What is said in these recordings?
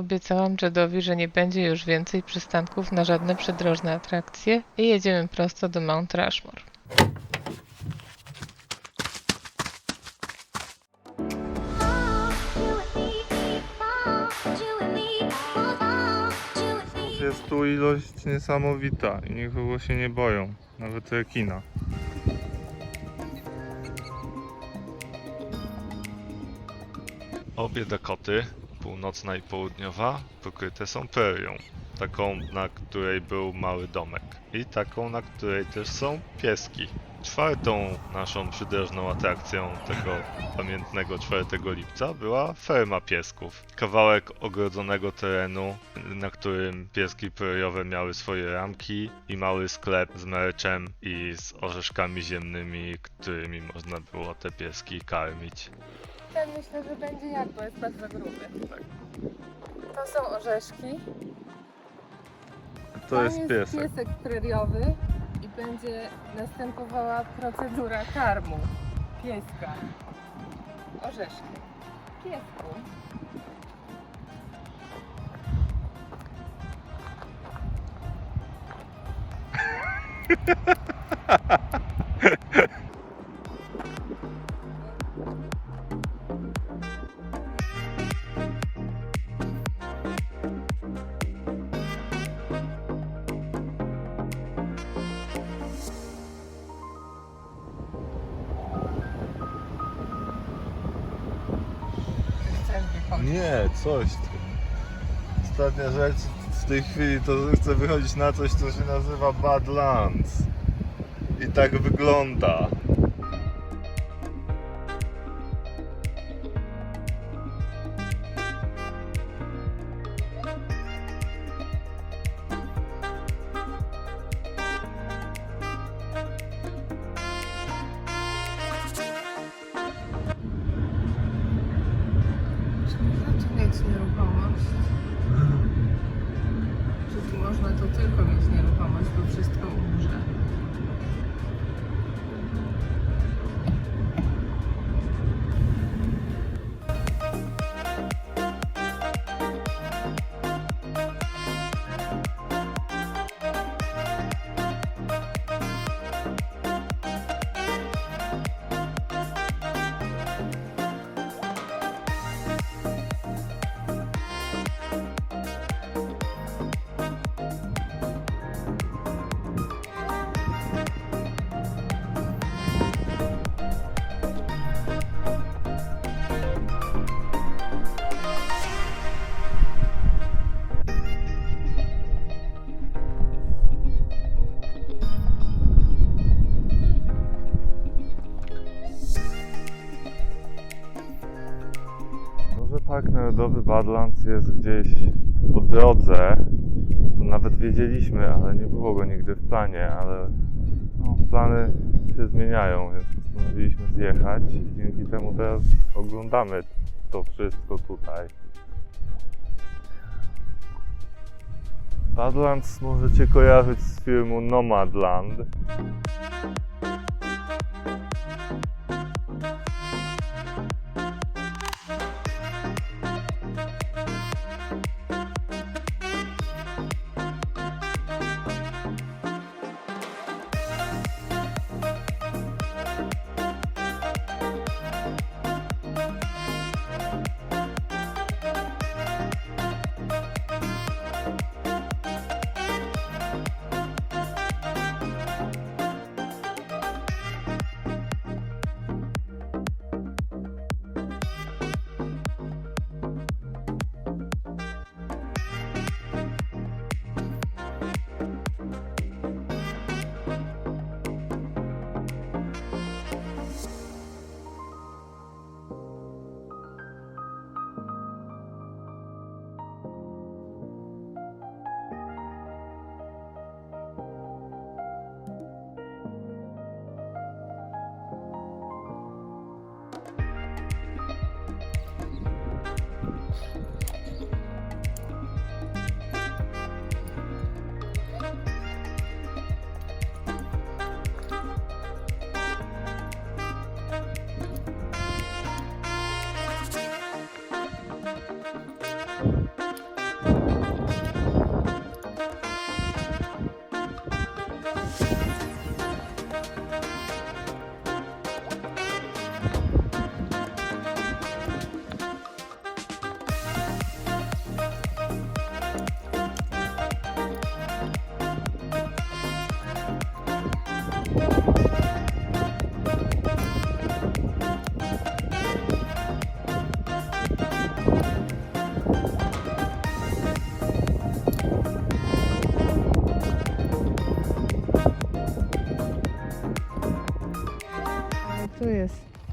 obiecałam Jadowi, że nie będzie już więcej przystanków na żadne przydrożne atrakcje i jedziemy prosto do Mount Rushmore. Jest tu ilość niesamowita i nikogo się nie boją, nawet rekina. Obie Dakoty, północna i południowa, pokryte są prerią. Taką, na której był mały domek. I taką, na której też są pieski. Czwartą naszą przydrożną atrakcją tego pamiętnego 4 lipca była ferma piesków. Kawałek ogrodzonego terenu, na którym pieski preriowe miały swoje ramki i mały sklep z merczem i z orzeszkami ziemnymi, którymi można było te pieski karmić. Ten myślę, że będzie jak, bo jest bardzo gruby. To są orzeszki. To jest piesek. piesek preriowy i będzie następowała procedura karmu pieska. Orzeszki. Piesku. Nie, coś. Ostatnia rzecz w tej chwili to chcę wychodzić na coś, co się nazywa Badlands. I tak wygląda. Wszystko Narodowy Badlands jest gdzieś po drodze. To nawet wiedzieliśmy, ale nie było go nigdy w planie, ale no, plany się zmieniają, więc postanowiliśmy zjechać i dzięki temu teraz oglądamy to wszystko tutaj. Badlands możecie kojarzyć z filmu Nomadland.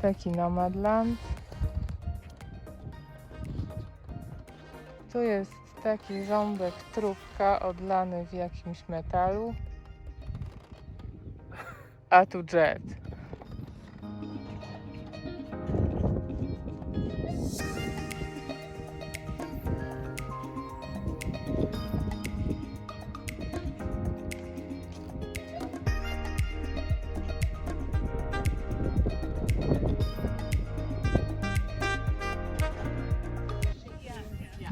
Taki Nomadland. Tu jest taki ząbek trubka odlany w jakimś metalu. A tu jet.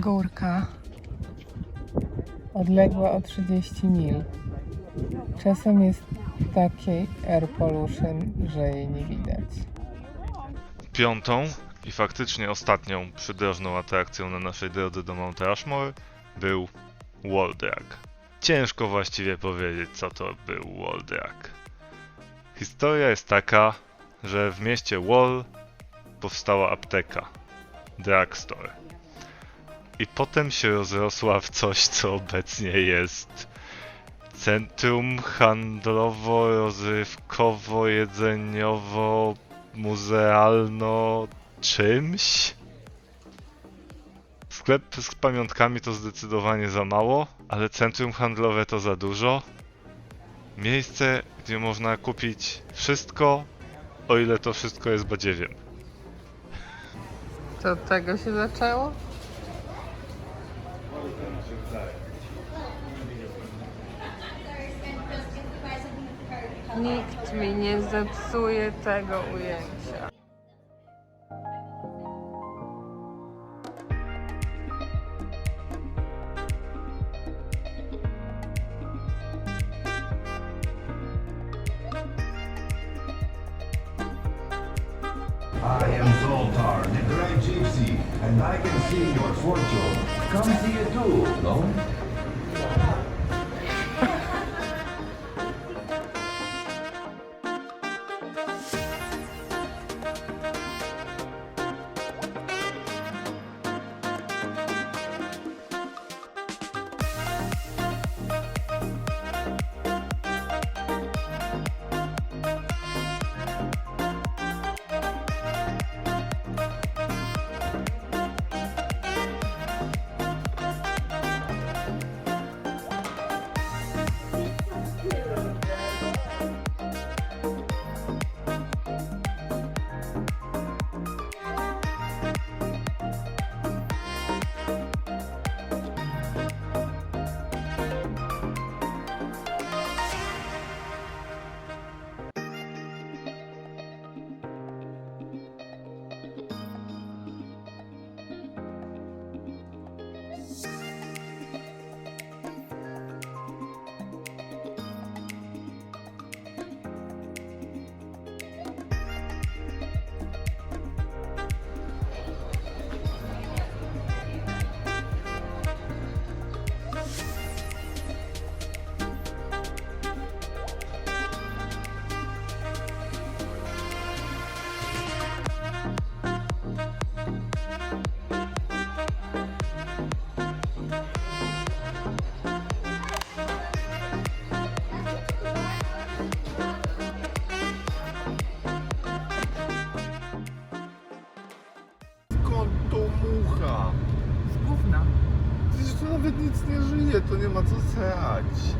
Górka odległa o 30 mil. Czasem jest taki air pollution, że jej nie widać. Piątą i faktycznie ostatnią przydrożną atrakcją na naszej drodze do Mount Rushmore był Wall Drag. Ciężko właściwie powiedzieć, co to był Wall Drag. Historia jest taka, że w mieście Wall powstała apteka, drugstore. I potem się rozrosła w coś, co obecnie jest centrum handlowo-rozrywkowo-jedzeniowo-muzealno czymś. Sklep z pamiątkami to zdecydowanie za mało, ale centrum handlowe to za dużo. Miejsce, gdzie można kupić wszystko, o ile to wszystko jest badziewiem. To od tego się zaczęło? Nikt mi nie zepsuje tego ujęcia. I am Zoltar, the Great Gypsy, and I can see your fortune. Come see it too, no? Ferraris.